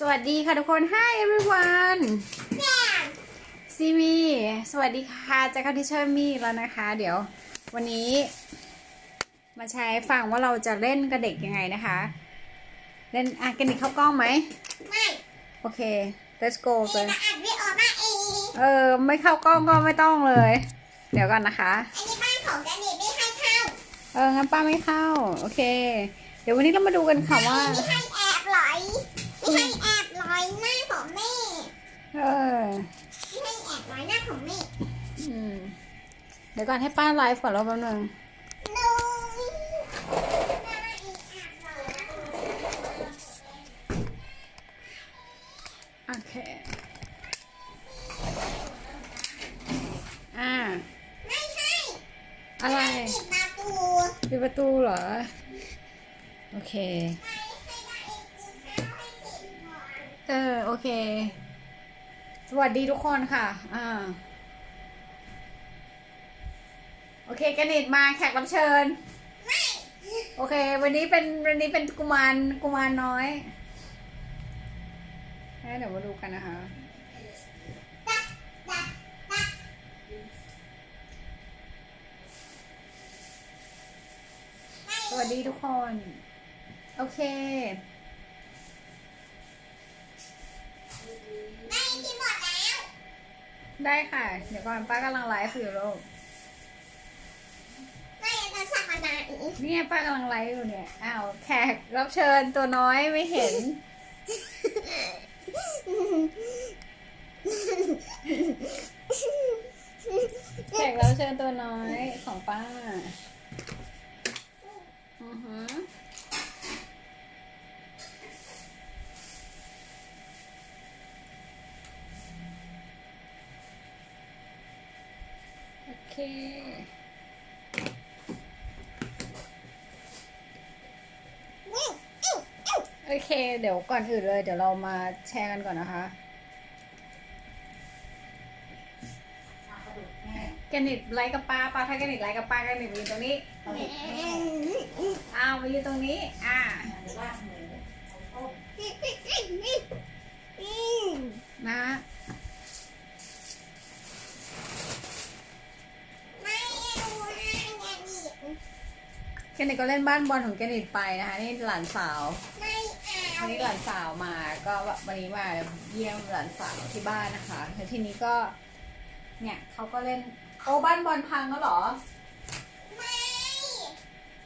สวัสดีค่ะทุกคน Hi everyone ซีวีสวัสดีค่ะแจ็คคาทิเชอร์มี่แล้วนะคะ เดี๋ยววันนี้ มาแชร์ให้ฟังว่าเราจะเล่นกับเด็กยังไงนะคะ เล่นอะกันเด็กเข้ากล้องไหม ไม่ โอเค let's go เอไปมาอัดวิดีโอมาเองเออ ไม่เข้ากล้องก็ไม่ต้องเลย เดี๋ยวก่อนนะคะ อันนี้บ้านของแดนนี่ไม่ให้เข้าเอองั้นป้าไม่เข้า โอเค เดี๋ยววันนี้เรามาดูกันค่ะว่า ไม่ให้แอบไหล ไม่ให้แอบลอยหน้าของแม่เออไม่ให้แอบลอยหน้าของแม่อืมเดี๋ยวก่อนให้ป้าไลฟ์ก่อนแล้วแป๊บนึงนุ้ยแม่อีแอบลอยหน้าของแม่โอเค อ่า ไม่ใช่อะไร ปิดประตู ปิดประตูเหรอ โอเค เออ โอเค สวัสดีทุกคนค่ะ อ่า โอเคกันนิดมาแขกรับเชิญไม่โอเค วันนี้เป็นวันนี้เป็นกุมารกุมารน้อยงั้เดี๋ยวมาดูกันนะคะ สวัสดีทุกคน โอเค ได้ค่ะ เดี๋ยวก่อนป้ากำลังไลฟ์อยู่ลูกไม่จะสั่งอะไรอีกเนี่ยป้ากำลังไลฟ์อยู่เนี่ยอ้าวแขกรับเชิญตัวน้อยไม่เห็น แขกรับเชิญตัวน้อยของป้าอือฮึโอเค โอ เคเดี๋ยวก่อนอื่นเลย เดี๋ยวเรามาแชร์กันก่อนนะคะแกนิดไลค์กับป้าป้าถ้าแกนิดไลค์กับป้าแกนิดมายืนตรงนี้อ้าวมายืนตรงนี้ อ่านะไม่เอาแกนิดก็เล่นบ้านบอลของแกนิดไปนะคะ นี่หลานสาว วันนี้หลานสาวมาก็วันนี้มาเยี่ยมหลานสาวที่บ้านนะคะแล้วทีนี้ก็ เนี่ยเขาก็เล่นโอ้บ้านบอลพังแล้วเหรอไม่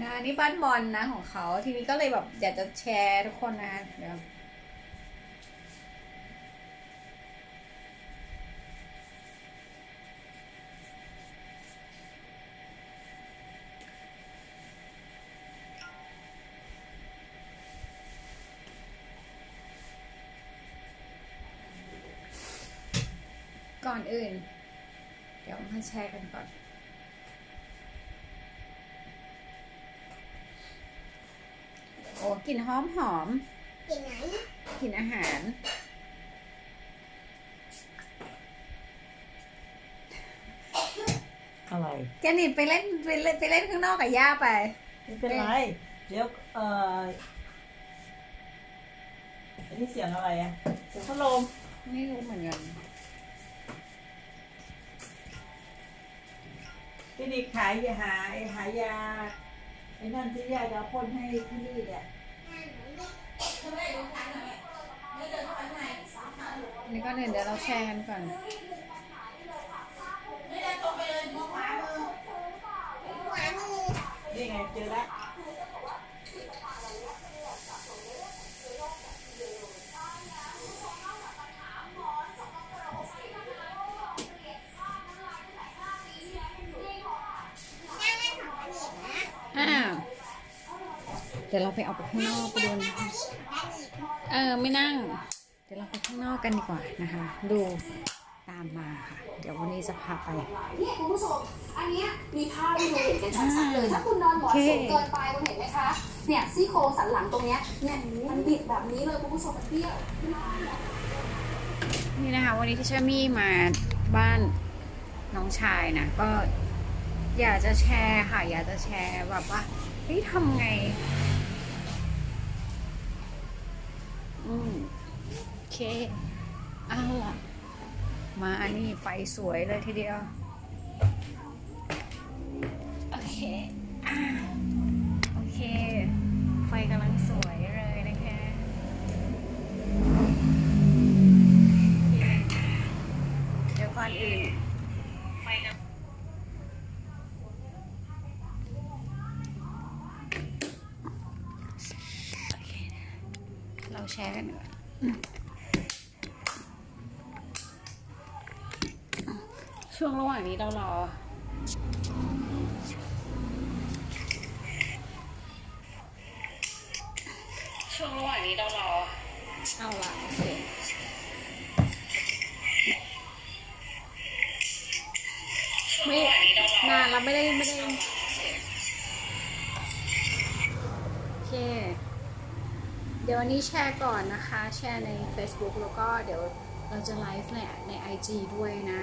นะนี่บ้านบอลนะของเขาทีนี้ก็เลยแบบอยากจะแชร์ทุกคนนะเดี๋ยว ก่อนอื่น เดี๋ยวมาแชร์กันก่อน โอ้กลิ่นหอมหอมกินไหนกลิ่นอาหารอะไรแกนิดไปเล่นไปเล่นไปเล่นข้างนอกกับย่าไป ไม่เป็นไร เดี๋ยวเอ่ออันนี้เสียงอะไรอะเสียงพัดลมไม่รู้เหมือนกัน ที่นี่ขายยาหาหายาไอ้นั่นที่ยาจะเอาพ่นให้ที่นี่เนี่ยนี่ก็เดี๋ยวเราแชร์กันก่อนขวามือนี่ไงเจอแล้ว เดี๋ยวเราไปเอาไปข้างนอกไปดูอันนะนี้คะของแดนนี่เออไม่นั่ง เดี๋ยวเราไปข้างนอกกันดีกว่านะคะ ดูตามมาค่ะ เดี๋ยววันนี้จะพาไปเนี่ยคุณผู้ชมอันเนี้ยมีภาพให้ดูเห็นกันชัดๆเลย ถ้าคุณนอนหมอนสูงเกินไปคุณเห็นไหมคะ เนี่ยซี่โครงสันหลังตรงเนี้ยเนี่ยมันบิดแบบนี้เลยคุณผู้ชมมันเบี้ยวนี่นะคะ วันนี้ที่เชอมี่มาบ้านน้องชายนะก็อยากจะแชร์ค่ะ อยากจะแชร์แบบว่าเฮ้ยทำไง เอาล่ะ มาอันนี้ไฟสวยเลยทีเดียว ช่วงระหว่างนี้เรารอ ช่วงระหว่างนี้เรารอ เอาละโอเคไม่นานแล้วไม่ได้ไม่ได้โอเค เดี๋ยววันนี้แชร์ก่อนนะคะ แชร์ใน Facebook แล้วก็เดี๋ยวเราจะไลฟ์ในใน IG ด้วยนะ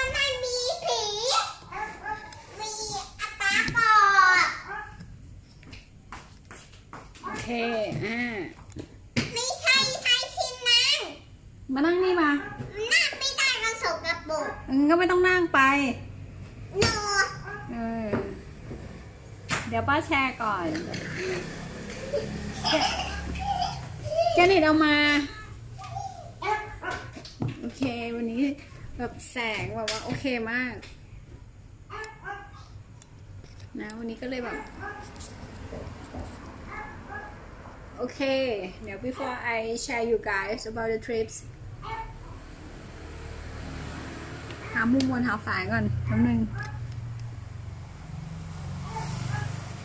เค อ่า ไม่ใช่ใช้ชิ้นนั้นมานั่งนี่มา นั่งไม่ได้มันสกปรกอืมก็ไม่ต้องนั่งไป โนเออ เดี๋ยวป้าแชร์ก่อนแกเน็ตเอามา โอเค วันนี้แบบแสงแบบว่าโอเคมาก นะ วันนี้ก็เลยแบบ โอเค เดี๋ยว before I share you guys about the trips หามุมบนหาฝายก่อนแป๊บนึง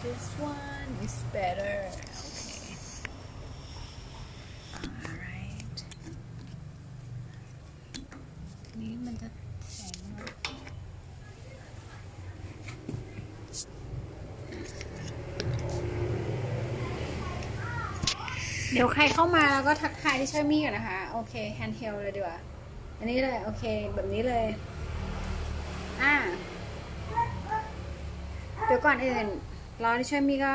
This one is better. Okay. Alright. นี้มันจะ เดี๋ยวใครเข้ามาแล้วก็ทักทายที่ช่วยมี่ก่อนนะคะ โอเคแฮนด์เฮลเลยดีกว่า อันนี้เลย โอเค แบบนี้เลย อ่า เดี๋ยวก่อนอื่น รอที่ช่วยมี่ก็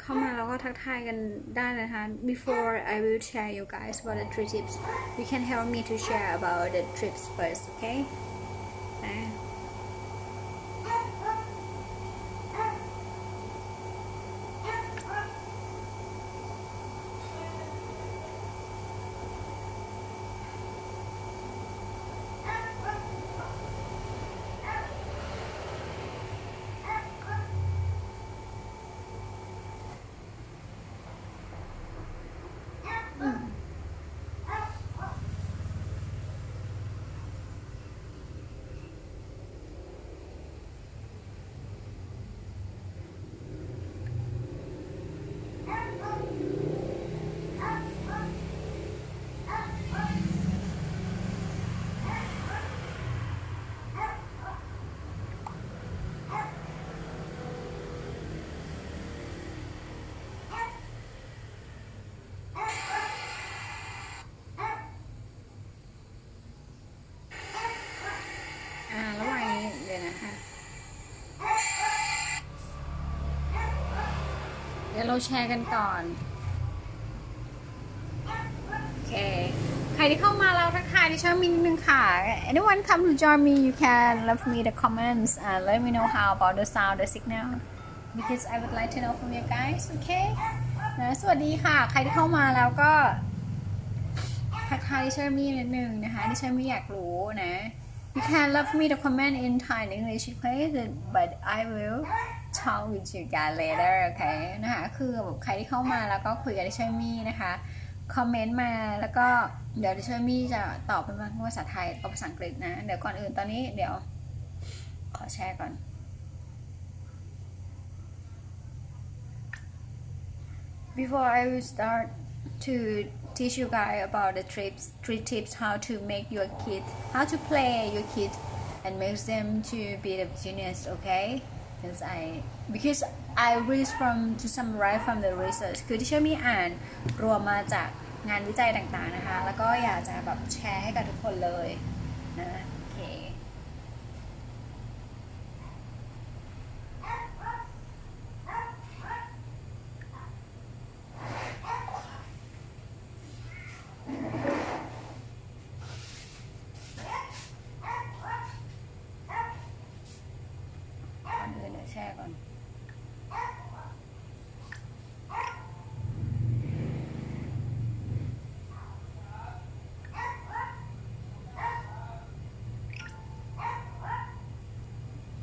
เข้ามาแล้วก็ทักทายกันได้นะคะ before I will share you guys about the three tips you can help me to share about the trips first okay นะ อ่าระหว่างนี้เดี๋ยวนะคะ เราแชร์กันก่อนโอเคใครที่เข้ามาแล้วทักทายที่ช่องมีนิดนึงค่ะ anyone come to join me you can leave me the comments and let me know how about the sound the signal because I would like to know from you guys okay นะสวัสดีค่ะ ใครที่เข้ามาแล้วก็ทักทายที่ช่วยมีนิดนึงนะคะที่ช่วยมีอยากรู้นะ You can leave me the comment in Thai and English please but I will talk with you guys later โอเคนะคะคือแบบใครที่เข้ามาแล้วก็คุยกับดิช่วยมี่นะคะ คอมเมนต์มาแล้วก็เดี๋ยวดิช่วยมี่จะตอบเป็นภาษาไทยกับภาษาอังกฤษนะ เดี๋ยวก่อนอื่นตอนนี้เดี๋ยว ขอแชร์ก่อน Before I will start to teach you guys about the trips, three tips how to make your kid, how to play your kid and makes them to be the genius okay because I because I read from to summarize from the research คือที่เชื่อมีอ่านรวมมาจากงานวิจัยต่างๆนะคะ แล้วก็อยากจะแบบแชร์ให้กับทุกคนเลยนะโอเค ก่อนอื่นเดี๋ยวแช่ก่อน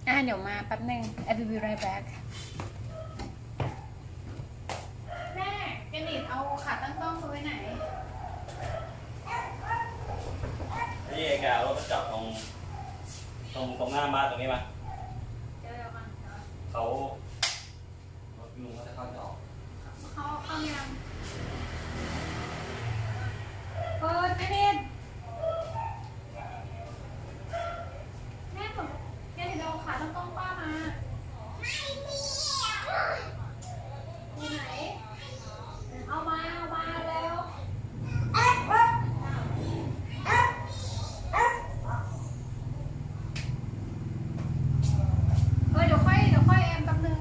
อะ เดี๋ยวมาแป๊บหนึง I will be right back แม่แกนิดเอาขาตั้งกล้องไว้ไหนนี่เองอะรถมาจอดตรงตรงตรงหน้าบ้านตรงนี้มา เดี๋ยวเดี๋ยวก่อนเดี๋ยว เขารถลุงเขาจะเข้าจะออก เขาเข้ายังเปิดแม่นิดแม่ผมแกนิดเอาขาตั้งกล้องป้ามา ไม่มี อยู่ไหน เอามา เอามาแล้ว เออเดี๋ยวค่อยเดี๋ยวค่อยแอมแป๊บนึง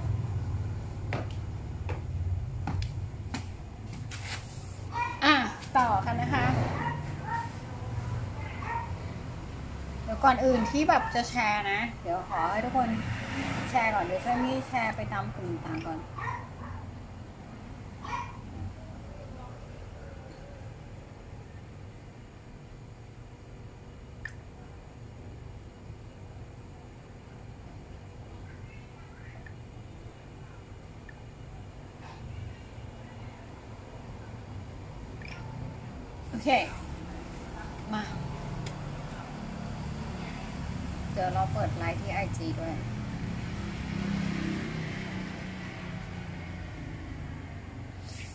อะ ต่อกันนะคะ เดี๋ยว ก่อนอื่นที่แบบจะแชร์นะ เดี๋ยวขอให้ทุกคนแชร์ก่อน เดี๋ยวช่วยนี่แชร์ไปตามกลุ่มต่างก่อนโอเค มา เดี๋ยวเราเปิดไลฟ์ที่ IG ด้วย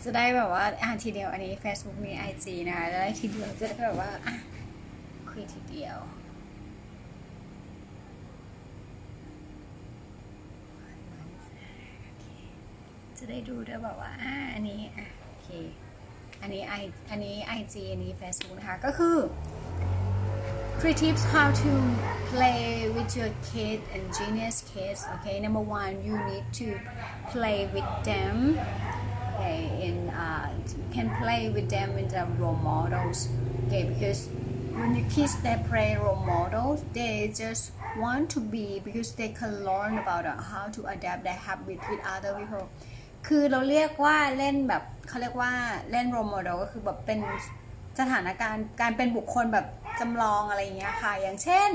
จะได้แบบว่าอ่านทีเดียวอันนี้ Facebook มี IG นะคะจะได้ทีเดียวจะได้แบบว่าอะคุยทีเดียว จะได้ดูด้วยแบบว่าอ่าอันนี้อะโอเค อันนี้ไออันนี้ IG อันนี้ Facebook นะคะ ก็คือ three tips how to play with your kid and genius kids okay number one you need to play with them okay and uh, can play with them with the role models okay because when you kids they play role models they just want to be because they can learn about uh, how to adapt their habit with other people คือเราเรียกว่าเล่นแบบเขาเรียกว่าเล่นโรโมเดลก็คือแบบเป็นสถานการณ์การเป็นบุคคลแบบจำลองอะไรอย่างเงี้ยค่ะ อย่างเช่น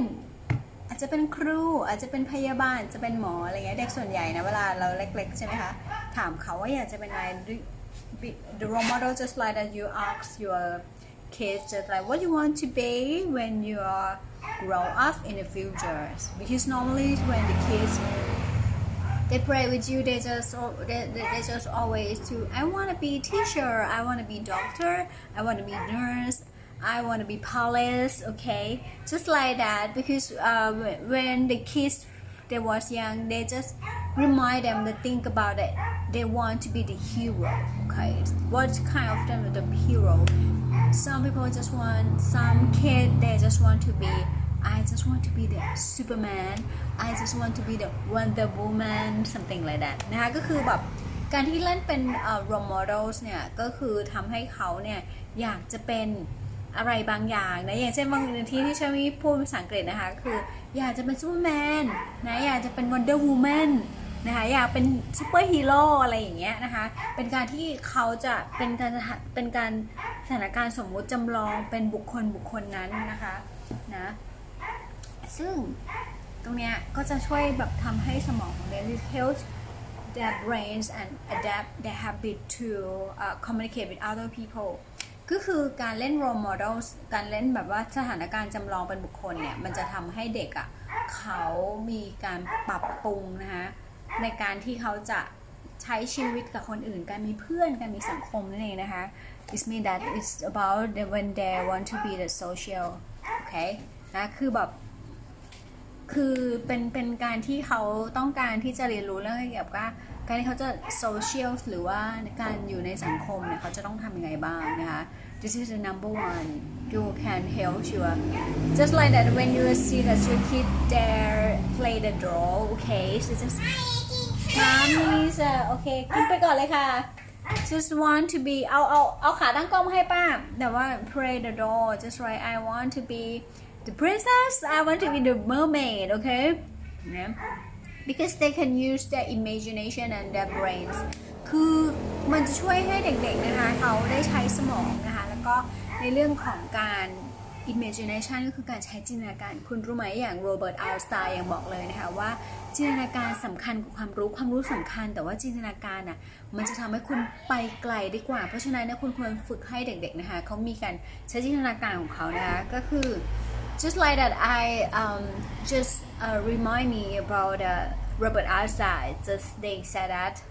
อาจจะเป็นครูอาจจะเป็นพยาบาลจะเป็นหมออะไรเงี้ยเด็กส่วนใหญ่นะเวลาเราเล็กๆใช่ไหมคะถามเขาว่าอยากจะเป็นอะไร the role model just like that you ask your kids just like what you want to be when you are grow up in the future because normally when the kids they pray with you they just they, they just always to i want to be teacher i want to be doctor i want to be nurse i want to be police okay just like that because uh, when the kids they was young they just remind them to think about it they want to be the hero okay what kind of them the hero some people just want some kid they just want to be I just want to be the Superman I just want to be the Wonder Woman something like that นะคะก็คือแบบการที่เล่นเป็นเอ่อ role models เนี่ยก็คือทำให้เขาเนี่ยอยากจะเป็น อะไรบางอย่างนะอย่างเช่นบางที่ที่ชามีพูดภาษาอังกฤษนะคะ คืออยากจะเป็นซูเปอร์แมนนะอยากจะเป็น Wonder Woman นนะคะอยากเป็นซูเปอร์ฮีโร่อะไรอย่างเงี้ยนะคะ เป็นการที่เขาจะเป็นการเป็นการสถานการณ์สมมุติจำลองเป็นบุคคลบุคคลนั้นนะคะนะซึ่งตรงเนี้ยก็จะช่วยแบบทำให้สมองของ them it helps their brains and adapt their habit to uh, communicate with other people ก็คือการเล่น role models การเล่นแบบว่าสถานการณ์จำลองเป็นบุคคลเนี่ย มันจะทำให้เด็กอะ่ะเขามีการปรับปรุงนะคะในการที่เขาจะใช้ชีวิตกับคนอื่น การมีเพื่อน การมีสังคมนั่นเองนะคะ it's me that it's about the, when they want to be the social okay นะคือแบบคือเป็นเป็นการที่เขาต้องการที่จะเรียนรู้เรื่องเกี่ยวกับ การที่เขาจะโซเชียลหรือว่าการอยู่ในสังคมเนี่ยเขาจะต้องทำยังไงบ้างนะคะ this is the number one you can help your just like that when you see that your kid there play the draw okay so just mommy so okay ขึ้นไปก่อนเลยค่ะ just want to be เอาเอาเอาขาตั้งกล้องมาให้ป้า แต่ว่า play the doll just right I want to be the princess I want to be the mermaid okay yeah. Because they can use their imagination and their brains คือมันจะช่วยให้เด็กๆนะคะเขาได้ใช้สมองนะคะ แล้วก็ในเรื่องของการ imagination ก็คือการใช้จินตนาการ คุณรู้ไหมอย่างโรเบิร์ตอัลสไตน์ยังบอกเลยนะคะว่าจินตนาการสำคัญกว่าความรู้ความรู้สำคัญ แต่ว่าจินตนาการอะมันจะทำให้คุณไปไกลดีกว่า เพราะฉะนั้นนี่ยคุณควรฝึกให้เด็กๆนะคะเขามีการใช้จินตนาการของเขานะคะก็คือ just like that I um, just uh, remind me about uh, Robert Einstein just they said that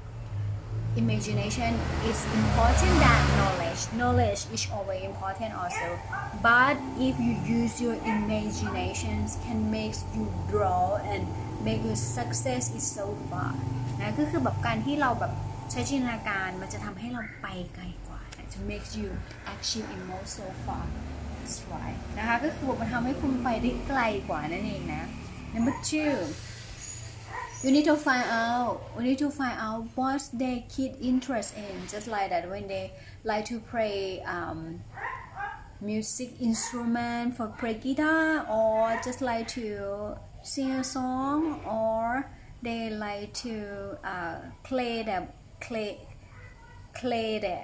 imagination is important than knowledge knowledge is always important also but if you use your imaginations can make you draw and make your success is so far นะก็คือแบบการที่เราแบบใช้จินตนาการมันจะทำให้เราไปไกลกว่านะ to make you achieve in more so far that's right นะคะ ก็คือมันทำให้คุณไปได้ไกลกว่านั่นเองนะ number two you need to find out we need to find out what their kid interest in just like that when they like to play um, music instrument for play guitar or just like to sing a song or they like to uh, play the clay clay the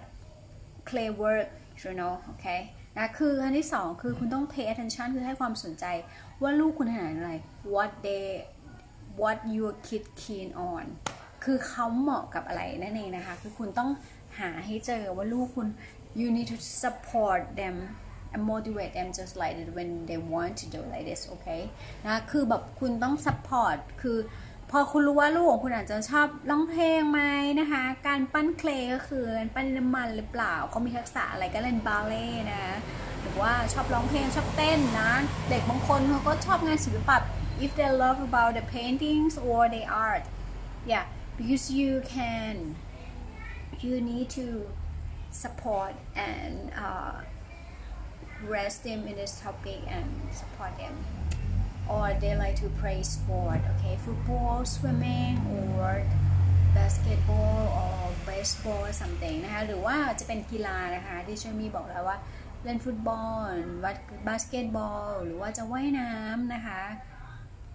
clay work you know okay นะคืออันที่สองคือคุณต้อง pay attention คือให้ความสนใจว่าลูกคุณถนัดอะไร what they what your kid keen on คือเขาเหมาะกับอะไรนั่นเองนะคะ คือคุณต้องหาให้เจอว่าลูกคุณ you need to support them and motivate them just like that when they want to do like this okay นะ คือแบบคุณต้อง support คือ พอคุณรู้ว่าลูกของคุณอาจจะชอบร้องเพลงไหมนะคะ การปั้นเคลย์ก็คือปั้นน้ำมันหรือเปล่าเขามีทักษะอะไรก็เล่นบาเล่นะหรือว่าชอบร้องเพลงชอบเต้นนะเด็กบางคนเขาก็ชอบงานศิลปะ if they love about the paintings or the art yeah because you can you need to support and uh, rest them in this topic and support them or they like to play sport okay football swimming or basketball or baseball something นะคะหรือว่าจะเป็นกีฬานะคะที่เชอมี่บอกแล้วว่าเล่นฟุตบอลวัดบาสเกตบอลหรือว่าจะว่ายน้ำนะคะ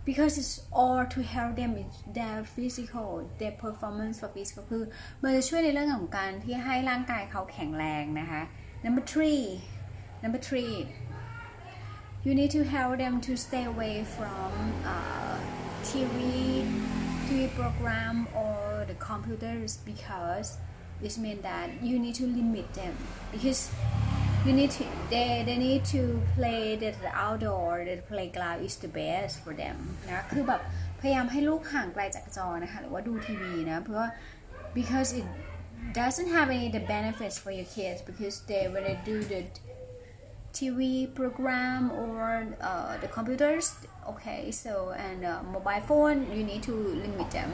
because it's all to help them in their physical their performance for physical คือมันจะช่วยในเรื่องของการที่ให้ร่างกายเขาแข็งแรงนะคะ number three number three you need to help them to stay away from uh, TV TV program or the computers because this means that you need to limit them because you need to they they need to play the outdoor the playground is the best for them นะคือแบบพยายามให้ลูกห่างไกลจากจอนะคะหรือว่าดูทีวีนะ เพราะว่า because it doesn't have any the benefits for your kids because they when they do the TV program or uh, the computers okay so and uh, mobile phone you need to limit them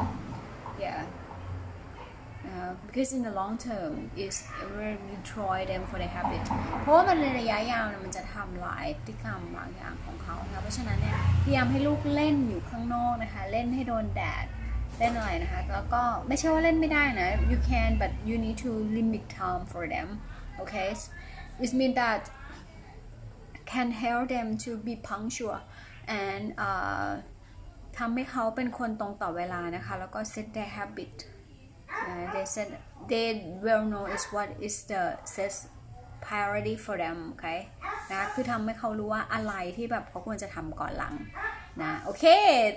yeah uh, because in the long term is will destroy them for their habit เพราะว่ามันในระยะยาวนี่ยมันจะทำลายพฤติกรรมบางอย่างของเขานะเพราะฉะนั้นเนี่ยพยายามให้ลูกเล่นอยู่ข้างนอกนะคะ เล่นให้โดนแดดเล่นอะไรนะคะ แล้วก็ไม่ใช่ว่าเล่นไม่ได้นะ you can but you need to limit time for them okay it means that can help them to be punctual and uh, ทำให้เขาเป็นคนตรงต่อเวลานะคะ แล้วก็ set their habit uh, they said they well know is what is the set priority for them โอเคนะคือทำให้เขารู้ว่าอะไรที่แบบเขาควรจะทำก่อนหลังนะโอเค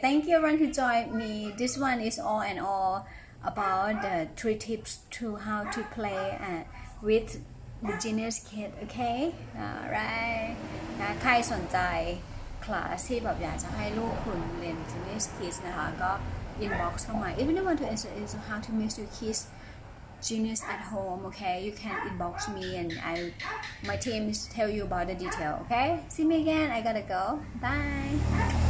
thank you everyone to join me this one is all and all about the three tips to how to play uh, with the genius kid โอเค alright นะใครสนใจคลาสที่แบบอยากจะให้ลูกคุณเรียน genius kids นะคะก็ inbox เข้ามา if you want to answer is how to make your kids genius at home okay you can inbox me and I my team is tell you about the detail okay see me again I gotta go bye